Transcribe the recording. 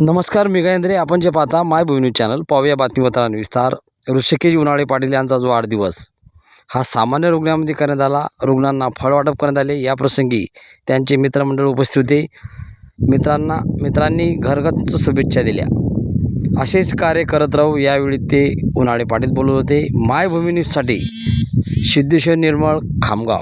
नमस्कार मी गायंद्रे आपण जे पाहता माय न्यूज चॅनल पाहूया बातमीपत्राने विस्तार. ऋषिकेश उन्हाळे पाटील यांचा जो वाढदिवस हा सामान्य रुग्णामध्ये करण्यात आला. रुग्णांना फळ वाटप करण्यात आले. या प्रसंगी त्यांचे मित्रमंडळ उपस्थित होते. मित्रांना मित्रांनी घरगच्च शुभेच्छा दिल्या. असेच कार्य करत राहू यावेळी ते उन्हाळे पाटील बोलत होते. माय न्यूजसाठी सिद्धेश्वर निर्मळ खामगाव.